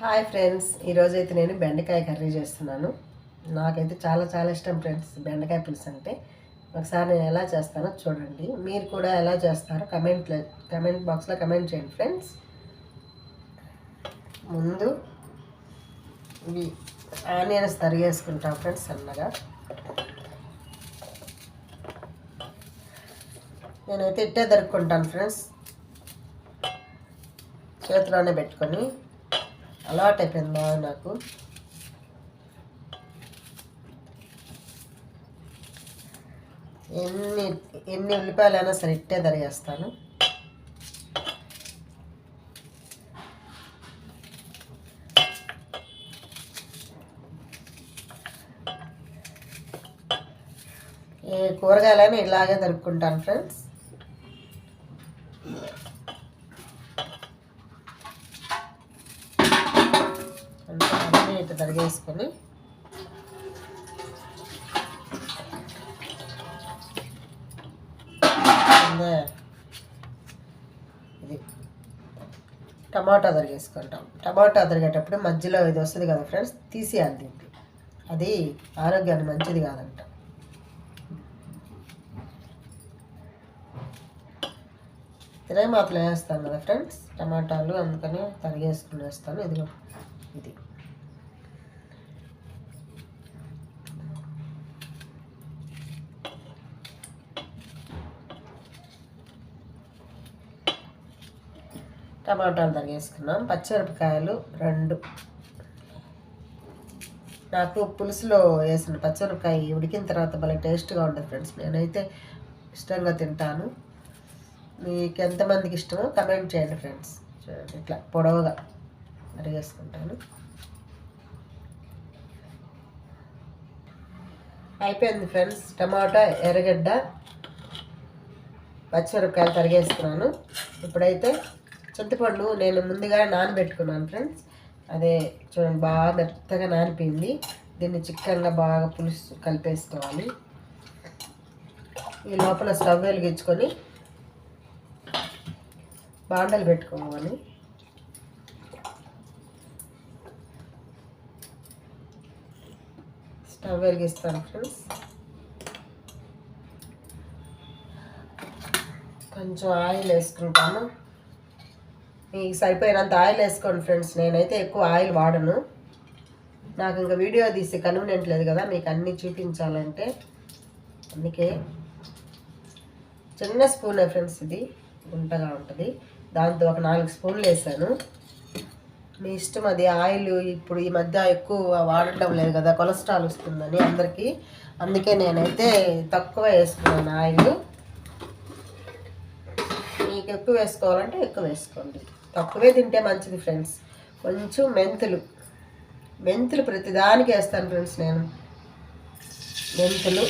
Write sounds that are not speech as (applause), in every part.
Hi friends ఈరోజు అయితే నేను బెండకాయ కర్రీ చేస్తున్నాను. నాకైతే చాలా చాలా ఇష్టం ఫ్రెండ్స్ బెండకాయ పులుసు అంటే ఒకసారి నేను ఎలా చేస్తానో చూడండి. మీరు కూడా ఎలా చేస్తారో కమెంట్ కమెంట్ బాక్స్లో కమెంట్ చేయండి ఫ్రెండ్స్ ముందు ఇవి ఆనియన్స్ తరిగేసుకుంటాం ఫ్రెండ్స్ సన్నగా. నేనైతే ఇట్టే దొరుకుంటాను ఫ్రెండ్స్ చేతిలోనే పెట్టుకొని అలవాటు అయిపోయింది బాగా నాకు. ఎన్ని ఎన్ని ఉల్లిపాయలైనా సరే ఇట్టే తరిగేస్తాను. ఏ కూరగాయలైనా ఇలాగే తరుపుకుంటాను ఫ్రెండ్స్. టమాటా తరిగేసుకుంటాం. టమాటా తరిగేటప్పుడు మధ్యలో ఇది వస్తుంది కదా ఫ్రెండ్స్ తీసేయాలి దీన్ని. అది ఆరోగ్యానికి మంచిది కాదంట. తినే మాత్రం వేస్తాను కదా ఫ్రెండ్స్ టమాటాలు అందుకని తరిగేసుకుని వేస్తాను ఇది ఇది. టమాటాలు తరిగేసుకున్నాం. పచ్చిమిరపకాయలు రెండు. నాకు పులుసులో వేసిన పచ్చిమిరపకాయ ఉడికిన తర్వాత భలే టేస్ట్గా ఉంటుంది ఫ్రెండ్స్. నేనైతే ఇష్టంగా తింటాను. మీకు ఎంతమందికి ఇష్టమో కమెంట్ చేయండి ఫ్రెండ్స్. చూడండి ఇట్లా పొడవుగా అడిగేసుకుంటాను అయిపోయింది ఫ్రెండ్స్. టమాటా ఎర్రగడ్డ పచ్చిమిరపకాయలు తరిగేస్తున్నాను ఇప్పుడైతే చింతపండు నేను ముందుగా నానబెట్టుకున్నాను ఫ్రెండ్స్. అదే చూడండి బాగా మెత్తగా నానిపోయింది. దీన్ని చిక్కగా బాగా పులుసు కలిపేసుకోవాలి. ఈ లోపల స్టవ్ వెలిగించుకొని బాండలు పెట్టుకోవాలి. స్టవ్ వెలిగిస్తాను ఫ్రెండ్స్. కొంచెం ఆయిల్ వేసుకుంటాను. మీకు సరిపోయినంత ఆయిల్ వేసుకోండి ఫ్రెండ్స్. నేనైతే ఎక్కువ ఆయిల్ వాడను. నాకు ఇంకా వీడియో తీసి కన్వీనియంట్ లేదు కదా మీకు అన్నీ చూపించాలంటే. అందుకే చిన్న స్పూనే ఫ్రెండ్స్ ఇది. గుంటగా ఉంటుంది. దాంతో ఒక నాలుగు స్పూన్లు వేసాను. మీ ఇష్టం అది ఆయిల్ ఇప్పుడు ఈ మధ్య ఎక్కువ వాడటం లేదు కదా కొలెస్ట్రాల్ వస్తుందని అందరికీ. అందుకే నేనైతే తక్కువ వేసుకున్నాను ఆయిల్. మీకు ఎక్కువ వేసుకోవాలంటే ఎక్కువ వేసుకోండి. తక్కువే తింటే మంచిది ఫ్రెండ్స్ కొంచెం మెంతులు. మెంతులు ప్రతిదానికి వేస్తాను ఫ్రెండ్స్ నేను. మెంతులు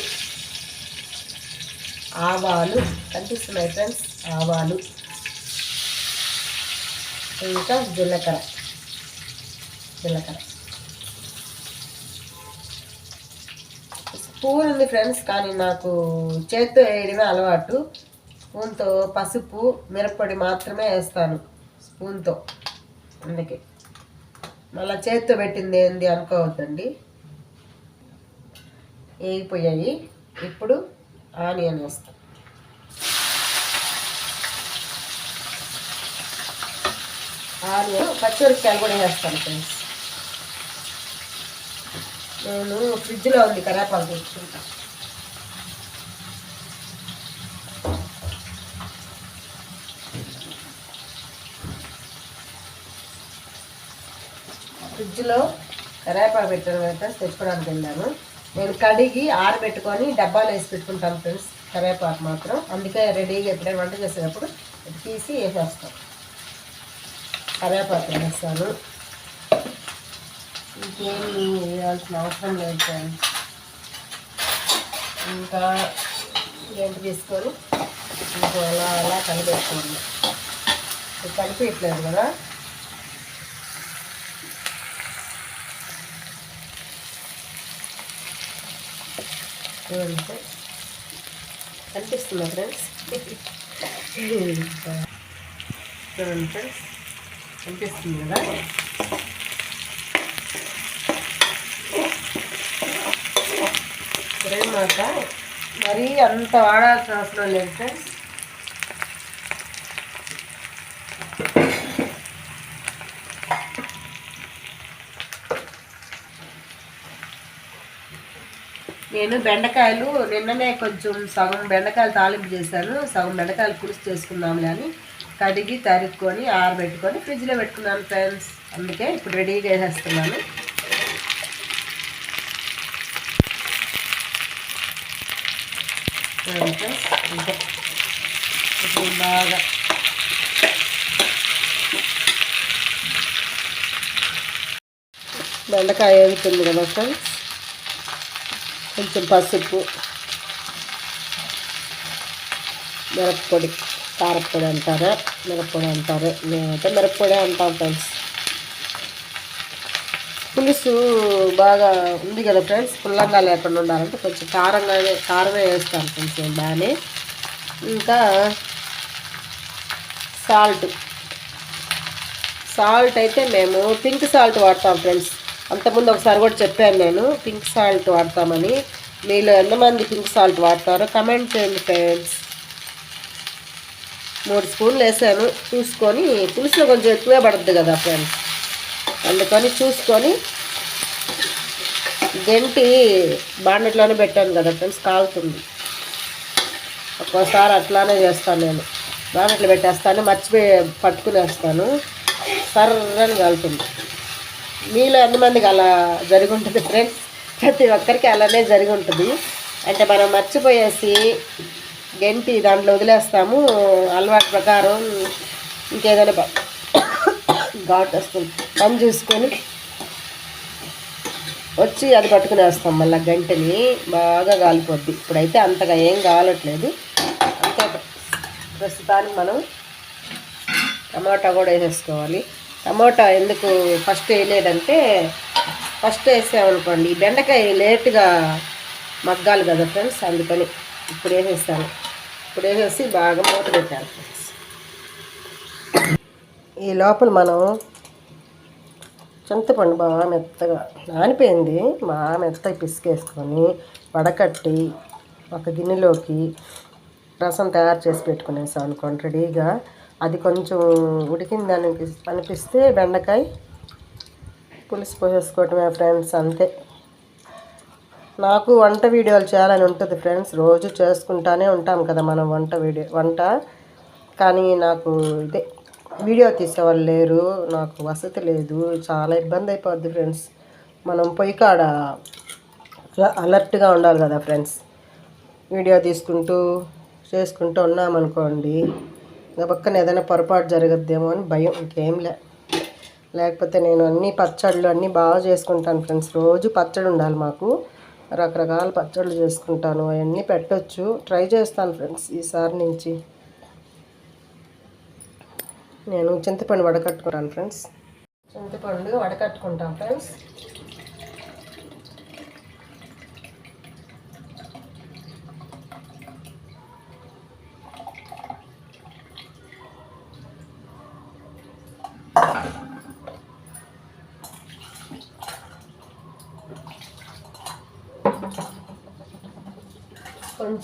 ఆవాలు. కనిపిస్తున్నాయి ఫ్రెండ్స్ ఆవాలు. ఇంకా జీలకర్ర. జీలకర్ర. స్పూన్ ఉంది ఫ్రెండ్స్ కానీ నాకు చేత్తో వేయడమే అలవాటు. స్పూన్తో పసుపు మిరప్పొడి మాత్రమే వేస్తాను. స్పూన్తో. అందుకే. మళ్ళీ చేతితో పెట్టింది ఏంది అనుకోవద్దండి. వేగిపోయాయి. ఇప్పుడు ఆనియన్ వేస్తాం. ఆనియన్ పచ్చిమిరపకాయలు కూడా వేస్తాను ఫ్రెండ్స్. నేను ఫ్రిడ్జ్లో ఉంది కరేపాకు తెచ్చుకుంటాను ఫ్రిడ్జ్లో కరేపాకు పెట్టడం కదా తెచ్చుకోవడానికి వెళ్ళాను. నేను కడిగి ఆరబెట్టుకొని డబ్బాలు వేసి పెట్టుకుంటాను ఫ్రెండ్స్ కరేపాకు మాత్రం. అందుకే రెడీగా ఎప్పుడైనా వంట చేసేటప్పుడు తీసి వేసేస్తాం. కరేపాకు వేస్తాను. ఇంకేమి వేయాల్సిన అవసరం లేదు ఫ్రెండ్స్. ఇంకా ఏంటి తీసుకొని ఇంకో అలా అలా కలిపేసుకోండి కలిపేయట్లేదు కదా? అంతే కనిపిస్తుందా ఫ్రెండ్స్? చూడండి ఫ్రెండ్స్. కనిపిస్తుంది కదా? మాట మరీ అంత వాడాల్సిన అవసరం లేదు ఫ్రెండ్స్. నేను బెండకాయలు నిన్ననే కొంచెం సగం బెండకాయలు తాలింపు చేశాను. సగం బెండకాయలు పులుసు చేసుకుందాంలే అని కడిగి తరుక్కొని ఆరబెట్టుకొని ఫ్రిడ్జ్లో పెట్టుకున్నాను ఫ్రెండ్స్. అందుకే ఇప్పుడు రెడీగా వేసేస్తున్నాను అంతే ఇప్పుడు బాగా బెండకాయ వేగుతుంది కదా ఫ్రెండ్స్. కొంచెం పసుపు మిరప్పొడి కారపొడి అంటారా మిరప్పొడి అంటారు. మేమైతే మిరప్పొడి అంటాం ఫ్రెండ్స్. పులుసు బాగా ఉంది కదా ఫ్రెండ్స్? పుల్లంగా లేకుండా ఉండాలంటే కొంచెం కారంగానే కారమే వేస్తాను కొంచెం బాగానే. ఇంకా సాల్ట్. సాల్ట్ అయితే మేము పింక్ సాల్ట్ వాడతాం ఫ్రెండ్స్. అంతకుముందు ఒకసారి కూడా చెప్పాను నేను పింక్ సాల్ట్ వాడతామని. మీలో ఎంతమంది పింక్ సాల్ట్ వాడతారో కమెంట్ చేయండి ఫ్రెండ్స్. మూడు స్పూన్లు వేసాను చూసుకొని పులుసులో కొంచెం ఎక్కువే పడుతుంది కదా ఫ్రెండ్స్. అందుకని చూసుకొని గంటి బాండెట్లోనే పెట్టాను కదా ఫ్రెండ్స్ కాలుతుంది. ఒక్కోసారి అట్లానే చేస్తాను నేను. బాండెట్లో పెట్టేస్తాను మర్చిపోయి పట్టుకునేస్తాను. సర్రని కాలుతుంది. మీలో ఎంతమందికి అలా జరిగి ఉంటుంది ఫ్రెండ్స్ ప్రతి ఒక్కరికి అలానే జరిగి ఉంటుంది అంటే మనం మర్చిపోయేసి గంటి దాంట్లో వదిలేస్తాము. అలవాటు ప్రకారం ఇంకేదైనా ఘాట్ వస్తుంది. పని చూసుకొని వచ్చి అది పట్టుకుని వేస్తాం మళ్ళీ గంటని. బాగా కాలిపోద్ది ఇప్పుడైతే అంతగా ఏం కాలట్లేదు అంతే. ప్రస్తుతానికి మనం టమాటా కూడా వేసేసుకోవాలి. టమాటా ఎందుకు ఫస్ట్ వేయలేదంటే ఫస్ట్ వేసామనుకోండి ఈ బెండకాయ లేట్గా మగ్గాలి కదా ఫ్రెండ్స్ అందుకని ఇప్పుడు వేసేస్తాను ఇప్పుడు వేసేసి బాగా మూత పెట్టాలి ఫ్రెండ్స్. ఈ లోపల మనం చింతపండు బాగా మెత్తగా నానిపోయింది. బాగా మెత్తగా పిసికేసుకొని వడకట్టి ఒక గిన్నెలోకి రసం తయారు చేసి పెట్టుకునేసాం అనుకోండి రెడీగా అది కొంచెం ఉడికిందని అనిపిస్తే బెండకాయ పులుసు పోసేసుకోవటమే ఫ్రెండ్స్ అంతే. నాకు వంట వీడియోలు చేయాలని ఉంటుంది ఫ్రెండ్స్ రోజు చేసుకుంటానే ఉంటాం కదా మనం వంట వీడియో వంట. కానీ నాకు ఇదే వీడియో తీసేవాళ్ళు లేరు నాకు వసతి లేదు చాలా ఇబ్బంది అయిపోద్ది ఫ్రెండ్స్. మనం పొయ్యి కాడ అలర్ట్గా ఉండాలి కదా ఫ్రెండ్స్. వీడియో తీసుకుంటూ చేసుకుంటూ ఉన్నామనుకోండి ఇంకా పక్కన ఏదైనా పొరపాటు జరగద్దేమో అని భయం ఇంకేం లే. లేకపోతే నేను అన్ని పచ్చళ్ళు అన్నీ బాగా చేసుకుంటాను ఫ్రెండ్స్. రోజు పచ్చడి ఉండాలి మాకు. రకరకాల పచ్చళ్ళు చేసుకుంటాను. అవన్నీ పెట్టొచ్చు. ట్రై చేస్తాను ఫ్రెండ్స్ ఈసారి నుంచి. నేను చింతపండు వడకట్టుకుంటాను ఫ్రెండ్స్. చింతపండు వడకట్టుకుంటాను ఫ్రెండ్స్.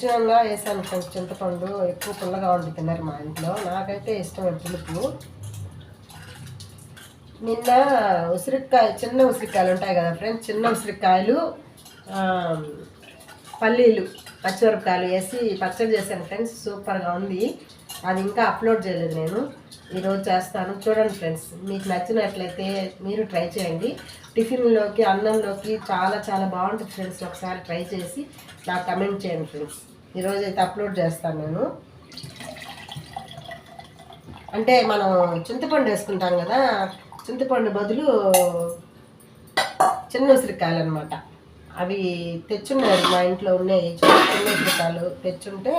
కొంచెంగా వేసాను ఫ్రెండ్స్. చింతపండు ఎక్కువ పుల్లగా ఉండి తిన్నారు మా ఇంట్లో. నాకైతే ఇష్టం పులుపు. నిన్న ఉసిరికాయ చిన్న ఉసిరికాయలు ఉంటాయి కదా ఫ్రెండ్స్. చిన్న ఉసిరికాయలు పల్లీలు పచ్చిమిరపకాయలు వేసి పచ్చడి చేశాను ఫ్రెండ్స్. సూపర్గా ఉంది. అది ఇంకా అప్లోడ్ చేయలేదు నేను. ఈరోజు చేస్తాను. చూడండి ఫ్రెండ్స్ మీకు నచ్చినట్లయితే మీరు ట్రై చేయండి. టిఫిన్లోకి అన్నంలోకి చాలా చాలా బాగుంటుంది ఫ్రెండ్స్. ఒకసారి ట్రై చేసి నాకు కమెంట్ చేయండి ఫ్రెండ్స్. ఈరోజు అయితే అప్లోడ్ చేస్తాను నేను. అంటే మనం చింతపండు వేసుకుంటాం కదా చింతపండు బదులు చిన్న ఉసిరికాయలు అనమాట అవి తెచ్చున్నారు మా ఇంట్లో ఉన్నాయి. చిన్న చిన్న ఉసిరికాయలు తెచ్చుంటే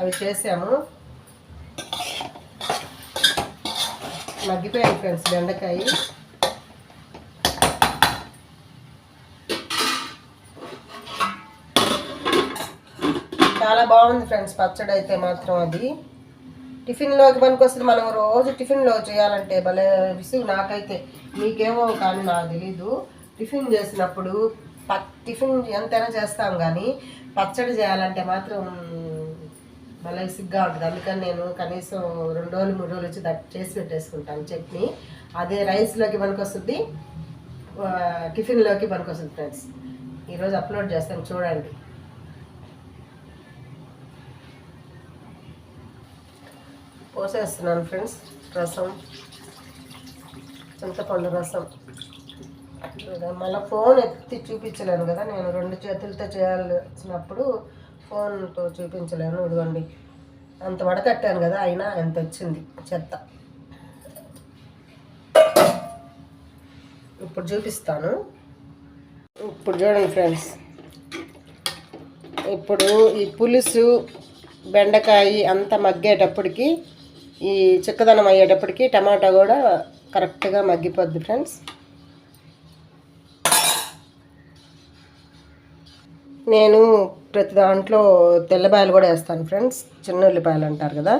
అవి చేసాము. మగ్గిపోయాయి ఫ్రెండ్స్ బెండకాయ. చాలా బాగుంది ఫ్రెండ్స్ పచ్చడి అయితే మాత్రం అది. టిఫిన్లోకి పనికొస్తుంది మనం రోజు టిఫిన్లో చేయాలంటే భలే విసుగు నాకైతే. మీకేమో కానీ నాకు తెలీదు. టిఫిన్ చేసినప్పుడు ప- టిఫిన్ ఎంతైనా చేస్తాం కానీ పచ్చడి చేయాలంటే మాత్రం మళ్ళీ విసుగ్గా ఉంటుంది. అందుకని నేను కనీసం రెండు రోజులు మూడు రోజులు వచ్చి దట్ చేసి పెట్టేసుకుంటాను చట్నీ. అదే రైస్లోకి పనికొస్తుంది టిఫిన్లోకి పనికొస్తుంది ఫ్రెండ్స్. ఈరోజు అప్లోడ్ చేస్తాను చూడండి. పోసేస్తున్నాను ఫ్రెండ్స్. రసం. చింతపండు రసం. మళ్ళీ ఫోన్ ఎత్తి చూపించలేను కదా. నేను రెండు చేతులతో చేయాల్సినప్పుడు ఫోన్తో చూపించలేను. ఇదిగోండి. అంత వడకట్టాను కదా అయినా ఎంత వచ్చింది? చెత్త. ఇప్పుడు చూపిస్తాను. ఇప్పుడు చూడండి ఫ్రెండ్స్. ఇప్పుడు ఈ పులుసు బెండకాయ అంతా మగ్గేటప్పటికి ఈ చిక్కదనం అయ్యేటప్పటికి టమాటా కూడా కరెక్ట్గా మగ్గిపోద్ది ఫ్రెండ్స్. నేను ప్రతి దాంట్లో తెల్లబాయలు కూడా వేస్తాను ఫ్రెండ్స్. చిన్న ఉల్లిపాయలు అంటారు కదా.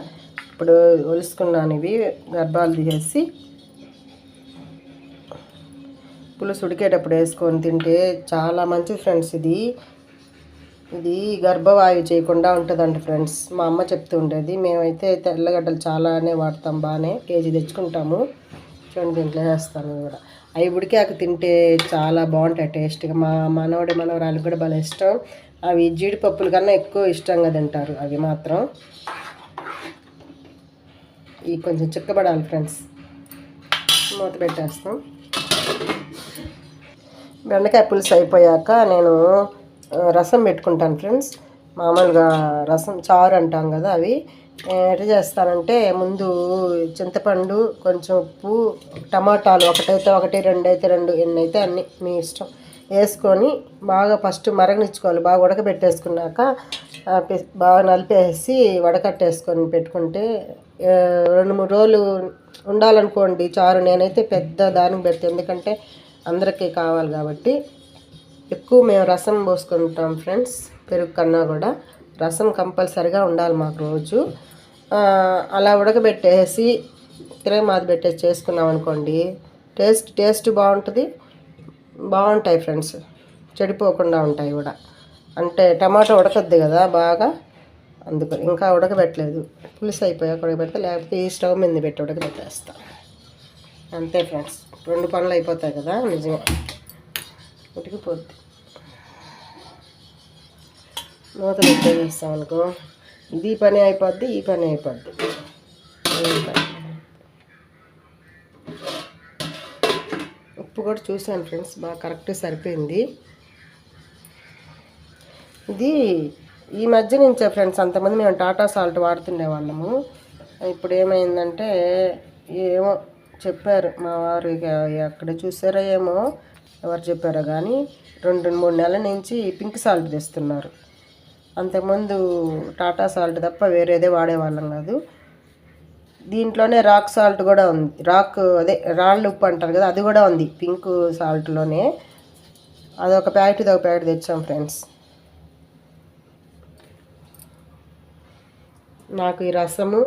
ఇప్పుడు ఒలుసుకున్నాను ఇవి గర్భాలు తీసేసి. పులుసు ఉడికేటప్పుడు వేసుకొని తింటే చాలా మంచిది ఫ్రెండ్స్ ఇది. ఇది గర్భవాయువు చేయకుండా ఉంటుందండి ఫ్రెండ్స్. మా అమ్మ చెప్తూ ఉండేది మేమైతే తెల్లగడ్డలు చాలానే వాడతాం బాగానే కేజీ తెచ్చుకుంటాము. చూడండి దీంట్లో చేస్తాను కూడా. అవి ఉడికాక తింటే చాలా బాగుంటాయి టేస్ట్గా. మా మనవడి మనవరాలు కూడా భలే ఇష్టం. అవి జీడిపప్పుల కన్నా ఎక్కువ ఇష్టంగా తింటారు అవి మాత్రం. ఇవి కొంచెం చిక్కబడాలి ఫ్రెండ్స్. మూత పెట్టేస్తాం. బెండకాయ పులుసు అయిపోయాక నేను రసం పెట్టుకుంటాను ఫ్రెండ్స్. మామూలుగా రసం చారు అంటాం కదా అవి. ఎట్లా చేస్తానంటే ముందు చింతపండు కొంచెం ఉప్పు టమాటాలు ఒకటైతే ఒకటి రెండు అయితే రెండు ఎన్ని అయితే అన్ని మీ ఇష్టం వేసుకొని బాగా ఫస్ట్ మరగనిచ్చుకోవాలి. బాగా ఉడకబెట్టేసుకున్నాక బాగా నలిపేసి వడకట్టేసుకొని పెట్టుకుంటే రెండు మూడు రోజులు ఉండాలనుకోండి చారు. నేనైతే పెద్ద దానికి పెడతాను ఎందుకంటే అందరికీ కావాలి కాబట్టి. ఎక్కువ మేము రసం పోసుకుంటాం ఫ్రెండ్స్ పెరుగు కన్నా కూడా. రసం కంపల్సరిగా ఉండాలి మాకు రోజు. అలా ఉడకబెట్టేసి తిరగమాత పెట్టేసి చేసుకున్నాం అనుకోండి. టేస్ట్ టేస్ట్ బాగుంటుంది. బాగుంటాయి ఫ్రెండ్స్. చెడిపోకుండా ఉంటాయి కూడా. అంటే టమాటా ఉడకద్ది కదా బాగా. అందుకు ఇంకా ఉడకబెట్టలేదు. పులుసు అయిపోయాక ఉడకబెడితే లేకపోతే ఈ స్టవ్ మీద పెట్టి ఉడకబెట్టేస్తా. అంతే ఫ్రెండ్స్. రెండు పనులు అయిపోతాయి కదా నిజంగా. ఉడికిపోద్ది. మూత పెట్టేస్తాం అనుకో. ఇది పని అయిపోద్ది ఈ పని అయిపోద్ది. ఉప్పు కూడా చూశాను ఫ్రెండ్స్ బాగా కరెక్ట్ సరిపోయింది. ఇది ఈ మధ్య నుంచే ఫ్రెండ్స్ అంతమంది మేము టాటా సాల్ట్ వాడుతుండే వాళ్ళము. ఇప్పుడు ఏమైందంటే ఏమో చెప్పారు మా వారు ఇక ఎక్కడ చూసారో ఏమో ఎవరు చెప్పారో కానీ రెండు మూడు నెలల నుంచి పింక్ సాల్ట్ తెస్తున్నారు. అంతకుముందు టాటా సాల్ట్ తప్ప వేరేదే వాడేవాళ్ళం కాదు. దీంట్లోనే రాక్ సాల్ట్ కూడా ఉంది. రాక్ అదే రాళ్ళు ఉప్పు అంటారు కదా అది కూడా ఉంది పింక్ సాల్ట్లోనే. అదొక ప్యాకెట్ ఇది ఒక ప్యాకెట్ తెచ్చాం ఫ్రెండ్స్. నాకు ఈ రసము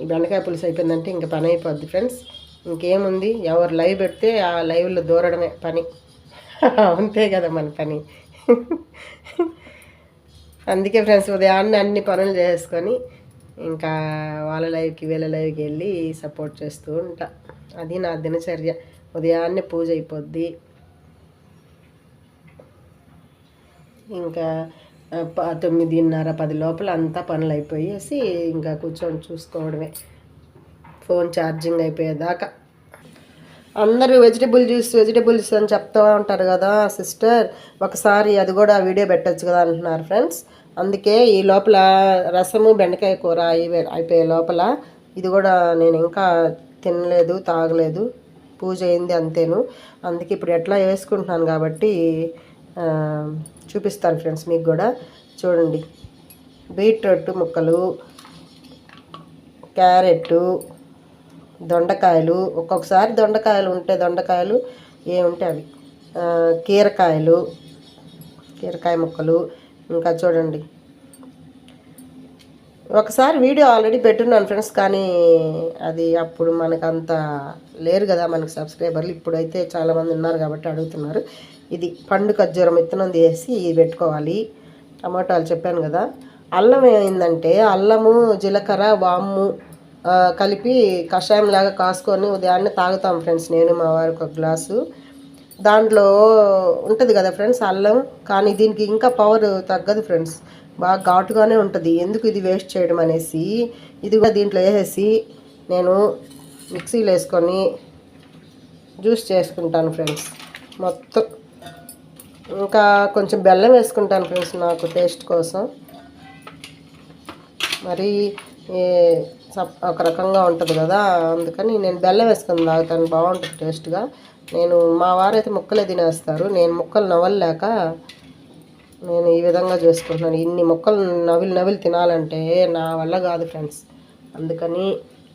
ఈ బెండకాయ పులుసు అయిపోయిందంటే ఇంకా పని అయిపోద్ది ఫ్రెండ్స్. ఇంకేముంది? ఎవరు లైవ్ పెడితే ఆ లైవ్లో దూరడమే పని. (laughs) అంతే కదా మన పని. (laughs) అందుకే ఫ్రెండ్స్ ఉదయాన్నే అన్ని పనులు చేసుకొని ఇంకా వాళ్ళ లైవ్కి వీళ్ళ లైవ్కి వెళ్ళి సపోర్ట్ చేస్తూ ఉంటా. అది నా దినచర్య. ఉదయాన్నే పూజ అయిపోద్ది. ఇంకా తొమ్మిదిన్నర పది లోపల అంతా పనులు అయిపోయేసి ఇంకా కూర్చొని చూసుకోవడమే. ఫోన్ ఛార్జింగ్ అయిపోయేదాకా. అందరూ వెజిటబుల్ జ్యూస్ వెజిటబుల్ జ్యూస్ అని చెప్తూ ఉంటారు కదా సిస్టర్. ఒకసారి అది కూడా వీడియో పెట్టచ్చు కదా అంటున్నారు ఫ్రెండ్స్. అందుకే ఈ లోపల రసము బెండకాయ కూర అయిపోయే లోపల ఇది కూడా నేను ఇంకా తినలేదు తాగలేదు. పూజ అయింది అంతేను. అందుకే ఇప్పుడు ఎట్లా వేసుకుంటున్నాను కాబట్టి చూపిస్తాను ఫ్రెండ్స్ మీకు కూడా. చూడండి. బీట్రూట్ ముక్కలు క్యారెట్ దొండకాయలు ఒక్కొక్కసారి దొండకాయలు ఉంటే దొండకాయలు ఏముంటే అవి. కీరకాయలు కీరకాయ ముక్కలు ఇంకా చూడండి. ఒకసారి వీడియో ఆల్రెడీ పెట్టున్నాను ఫ్రెండ్స్ కానీ అది అప్పుడు మనకు అంత లేరు కదా మనకు సబ్స్క్రైబర్లు. ఇప్పుడైతే చాలామంది ఉన్నారు కాబట్టి అడుగుతున్నారు. ఇది పండు ఖర్జూరం విత్తనం తీసి ఇది పెట్టుకోవాలి. టమాటాలు చెప్పాను కదా. అల్లం ఏమైందంటే అల్లము జీలకర్ర వాము కలిపి కషాయం లాగా కాసుకొని ఉదయాన్నే తాగుతాం ఫ్రెండ్స్. నేను మా వారికి ఒక గ్లాసు. దాంట్లో ఉంటుంది కదా ఫ్రెండ్స్ అల్లం. కానీ దీనికి ఇంకా పవర్ తగ్గదు ఫ్రెండ్స్. బాగా ఘాటుగానే ఉంటుంది. ఎందుకు ఇది వేస్ట్ చేయడం అనేసి ఇది కూడా దీంట్లో వేసేసి నేను మిక్సీలో వేసుకొని జ్యూస్ చేసుకుంటాను ఫ్రెండ్స్. మొత్తం ఇంకా కొంచెం బెల్లం వేసుకుంటాను ఫ్రెండ్స్ నాకు టేస్ట్ కోసం. మరి ఒక రకంగా ఉంటుంది కదా అందుకని నేను బెల్లం వేసుకుని తాగుతాను బాగుంటుంది టేస్ట్గా. నేను మా వారైతే ముక్కలే తినేస్తారు నేను ముక్కలు నవ్వలేక నేను ఈ విధంగా చేసుకుంటున్నాను. ఇన్ని ముక్కలు నవిలి నవిలి తినాలంటే నా వల్ల కాదు ఫ్రెండ్స్. అందుకని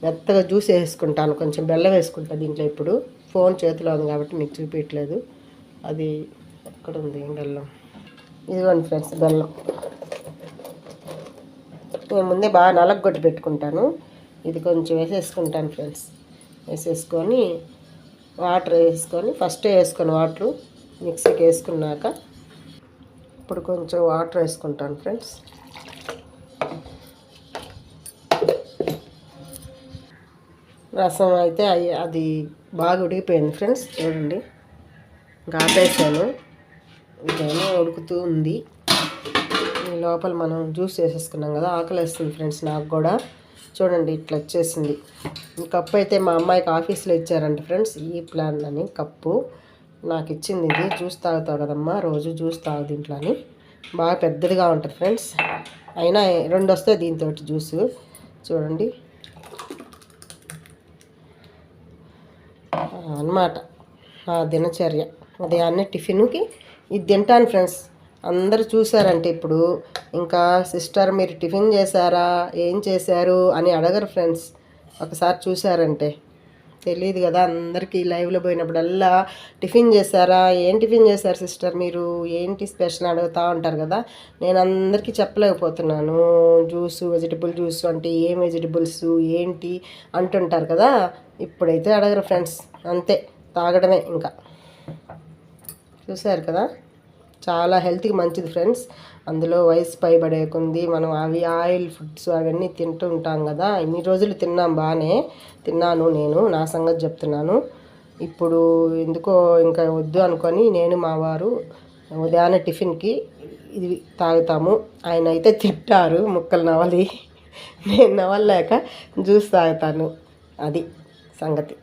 మెత్తగా జ్యూస్ వేసుకుంటాను కొంచెం బెల్లం వేసుకుంటాను దీంట్లో ఇప్పుడు. ఫోన్ చేతిలో ఉంది కాబట్టి మీకు చూపించట్లేదు అది ఎక్కడ ఉంది బెల్లం? ఇదిగోండి ఫ్రెండ్స్ బెల్లం. నేను ముందే బాగా నలగొట్టి పెట్టుకుంటాను. ఇది కొంచెం వేసేసుకుంటాను ఫ్రెండ్స్. వేసేసుకొని వాటర్ వేసుకొని ఫస్ట్ వేసుకొని వాటర్ మిక్సీకి వేసుకున్నాక ఇప్పుడు కొంచెం వాటర్ వేసుకుంటాను ఫ్రెండ్స్. రసం అయితే అయ్యి- అది బాగా ఉడికిపోయింది ఫ్రెండ్స్ చూడండి. ఇంకా ఆపేసాను ఇదేమో ఉడుకుతూ ఉంది. లోపల మనం జ్యూస్ వేసేసుకున్నాం కదా ఆకలి వేస్తుంది ఫ్రెండ్స్ నాకు కూడా. చూడండి ఇట్లా వచ్చేసింది. కప్పు అయితే మా అమ్మాయికి ఆఫీస్లో ఇచ్చారంట ఫ్రెండ్స్. ఈ ప్లాన్ అని కప్పు. నాకు ఇచ్చింది ఇది. జ్యూస్ తాగుతావు కదమ్మా రోజు జ్యూస్ తాగు దీంట్లో అని. బాగా పెద్దదిగా ఉంటుంది ఫ్రెండ్స్. అయినా రెండు వస్తాయి దీంతో జ్యూస్. చూడండి. అన్నమాట. నా దినచర్య. ఉదయాన్నే టిఫిన్కి ఇది తింటాను ఫ్రెండ్స్. అందరు చూసారంటే ఇప్పుడు ఇంకా సిస్టర్ మీరు టిఫిన్ చేశారా? ఏం చేశారు? అని అడగరు ఫ్రెండ్స్. ఒకసారి చూసారంటే తెలియదు కదా అందరికీ లైవ్లో పోయినప్పుడల్లా టిఫిన్ చేశారా? ఏం టిఫిన్ చేశారు సిస్టర్ మీరు? ఏంటి స్పెషల్ అడుగుతూ ఉంటారు కదా. నేను అందరికీ చెప్పలేకపోతున్నాను. జ్యూస్ వెజిటబుల్ జ్యూస్ అంటే ఏం వెజిటబుల్స్? ఏంటి? అంటుంటారు కదా. ఇప్పుడైతే అడగరు ఫ్రెండ్స్. అంతే. తాగడమే ఇంకా. చూశారు కదా? చాలా హెల్త్కి మంచిది ఫ్రెండ్స్. అందులో వయసు పైబడేకుంది మనం అవి ఆయిల్ ఫుడ్స్ అవన్నీ తింటూ ఉంటాం కదా. ఇన్ని రోజులు తిన్నాం బాగానే తిన్నాను నేను నా సంగతి చెప్తున్నాను. ఇప్పుడు ఎందుకో ఇంకా వద్దు అనుకొని నేను మా వారు ఉదయాన్నే టిఫిన్కి ఇది తాగుతాము. ఆయన అయితే తింటారు ముక్కలు నవలి. నేను నవలలేక జ్యూస్ తాగుతాను. అది సంగతి.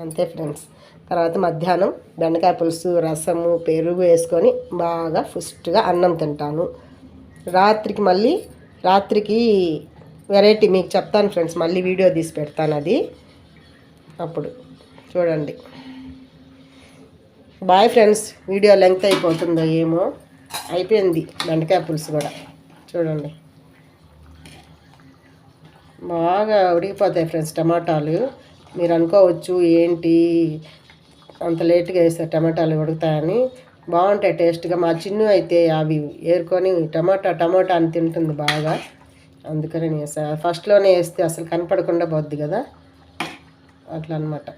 అంతే ఫ్రెండ్స్. తర్వాత మధ్యాహ్నం బెండకాయ పులుసు రసము పెరుగు వేసుకొని బాగా ఫుస్ట్గా అన్నం తింటాను. రాత్రికి మళ్ళీ రాత్రికి వెరైటీ మీకు చెప్తాను ఫ్రెండ్స్ మళ్ళీ వీడియో తీసి పెడతాను అది. అప్పుడు చూడండి. బాయ్ ఫ్రెండ్స్ వీడియో లెంగ్త్ అయిపోతుందో ఏమో. అయిపోయింది బెండకాయ పులుసు కూడా. చూడండి. బాగా ఉడికిపోతాయి ఫ్రెండ్స్ టమాటాలు. మీరు అనుకోవచ్చు ఏంటి అంత లేట్గా వేస్తారు టమాటాలు ఉడుకుతాయని బాగుంటాయి టేస్ట్గా. మా చిన్ను అయితే అవి ఏరుకొని టమాటా టమాటా అని తింటుంది బాగా. అందుకని నేను వేసా ఫస్ట్లోనే వేస్తే అసలు కనపడకుండా పోద్ది కదా. అట్లా అనమాట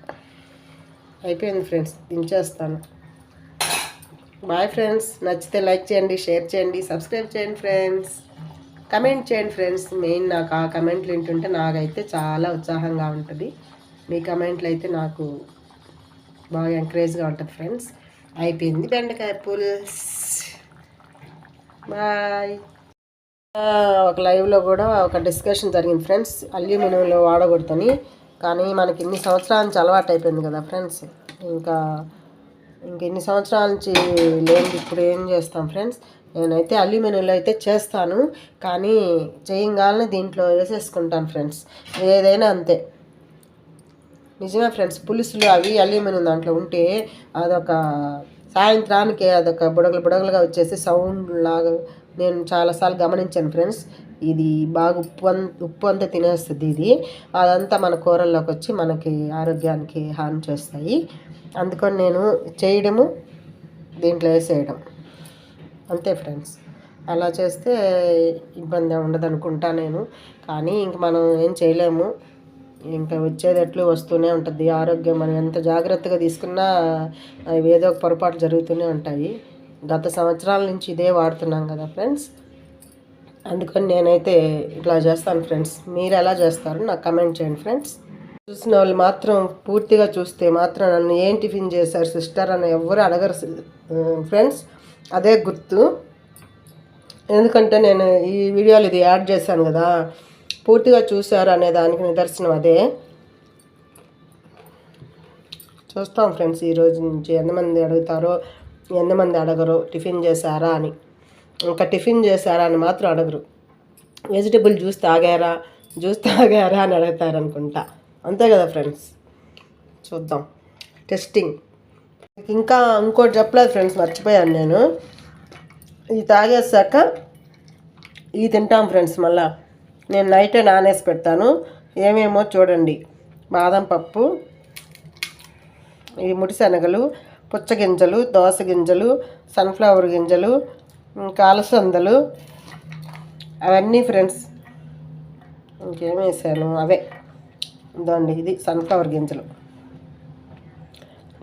అయిపోయింది ఫ్రెండ్స్ దించేస్తాను. బాయ్ ఫ్రెండ్స్ నచ్చితే లైక్ చేయండి షేర్ చేయండి సబ్స్క్రైబ్ చేయండి ఫ్రెండ్స్. కమెంట్ చేయండి ఫ్రెండ్స్ మెయిన్ నాకు ఆ కమెంట్లు వింటుంటే నాకైతే చాలా ఉత్సాహంగా ఉంటుంది. మీ కమెంట్లు అయితే నాకు బాగా ఎంకరేజ్గా ఉంటుంది ఫ్రెండ్స్. అయిపోయింది బెండకాయ పులుస్. బాయ్. ఒక లైవ్లో కూడా ఒక డిస్కషన్ జరిగింది ఫ్రెండ్స్. అల్యూమినియంలో వాడకూడదని. కానీ మనకి ఇన్ని సంవత్సరాల నుంచి అలవాటు అయిపోయింది కదా ఫ్రెండ్స్. ఇంకా ఇంక ఇన్ని సంవత్సరాల నుంచి లేదు ఇప్పుడు ఏం చేస్తాం ఫ్రెండ్స్? నేనైతే అల్యూమినియంలో అయితే చేస్తాను. కానీ చేయంగానే దీంట్లో వేసేసుకుంటాను ఫ్రెండ్స్. ఏదైనా అంతే. నిజమే ఫ్రెండ్స్ పులుసులు అవి అల్యూమినియం దాంట్లో ఉంటే అదొక సాయంత్రానికి అదొక బుడగలు బుడగలుగా వచ్చేసి సౌండ్ లాగా నేను చాలాసార్లు గమనించాను ఫ్రెండ్స్ ఇది బాగా ఉప్పు అన్ ఉప్పు అంతా తినేస్తుంది ఇది. అదంతా మన కూరల్లోకి వచ్చి మనకి ఆరోగ్యానికి హాని చేస్తాయి. అందుకని నేను చేయడము దీంట్లో వేసేయడం. అంతే ఫ్రెండ్స్ అలా చేస్తే ఇబ్బంది ఉండదు అనుకుంటా నేను. కానీ ఇంక మనం ఏం చేయలేము. ఇంకా వచ్చేది ఎట్లు వస్తూనే ఉంటుంది. ఆరోగ్యం మనం ఎంత జాగ్రత్తగా తీసుకున్నా అవి ఏదో ఒక పొరపాటు జరుగుతూనే ఉంటాయి. గత సంవత్సరాల నుంచి ఇదే వాడుతున్నాం కదా ఫ్రెండ్స్. అందుకని నేనైతే ఇట్లా చేస్తాను ఫ్రెండ్స్. మీరు ఎలా చేస్తారు నాకు కమెంట్ చేయండి ఫ్రెండ్స్. చూసిన వాళ్ళు మాత్రం పూర్తిగా చూస్తే మాత్రం నన్ను ఏం టిఫిన్ చేశారు సిస్టర్ అని ఎవరు అడగరు ఫ్రెండ్స్. అదే గుర్తు. ఎందుకంటే నేను ఈ వీడియోలు ఇది యాడ్ చేశాను కదా. పూర్తిగా చూశారు అనే దానికి నిదర్శనం అదే. చూస్తాం ఫ్రెండ్స్ ఈ రోజు నుంచి ఎంతమంది అడుగుతారో ఎంతమంది అడగరు టిఫిన్ చేశారా అని. ఇంకా టిఫిన్ చేశారా అని మాత్రం అడగరు. వెజిటబుల్ జ్యూస్ తాగారా జ్యూస్ తాగారా అని అడుగుతారనుకుంటా. అంతే కదా ఫ్రెండ్స్? చూద్దాం. టెస్టింగ్. ఇంకా ఇంకోటి చెప్పలేదు ఫ్రెండ్స్ మర్చిపోయాను నేను. ఇది తాగేసాక ఇది తింటాం ఫ్రెండ్స్ మళ్ళీ. నేను నైటే నానేసి పెడతాను. ఏమేమో చూడండి. బాదం పప్పు ఈ ముడిశనగలు పుచ్చగింజలు దోస గింజలు సన్ఫ్లవర్ గింజలు ఇంకా అవన్నీ ఫ్రెండ్స్ ఇంకేం వేసాను? అవే. ఇదండి ఇది సన్ఫ్లవర్ గింజలు.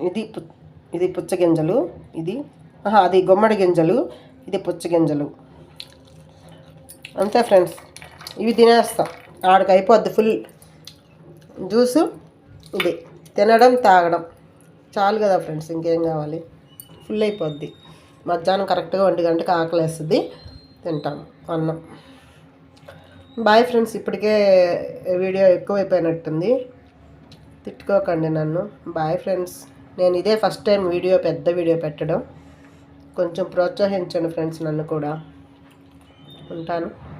ఇది పు- ఇది పుచ్చగింజలు ఇది ఆహా, అది గుమ్మడి గింజలు ఇది పుచ్చగింజలు అంతే ఫ్రెండ్స్ ఇవి తినేస్తాం. ఆడికి అయిపోద్ది ఫుల్ జ్యూసు. ఇది తినడం తాగడం. చాలు కదా ఫ్రెండ్స్ ఇంకేం కావాలి? ఫుల్ అయిపోద్ది. మధ్యాహ్నం కరెక్ట్గా ఒంటి గంటకి ఆకలేస్తుంది. తింటాం. అన్నం. బాయ్ ఫ్రెండ్స్ ఇప్పటికే వీడియో ఎక్కువైపోయినట్టుంది. తిట్టుకోకండి నన్ను. Bye friends. నేను ఇదే ఫస్ట్ టైం వీడియో పెద్ద వీడియో పెట్టడం. కొంచెం ప్రోత్సహించండి ఫ్రెండ్స్ నన్ను కూడా. ఉంటాను.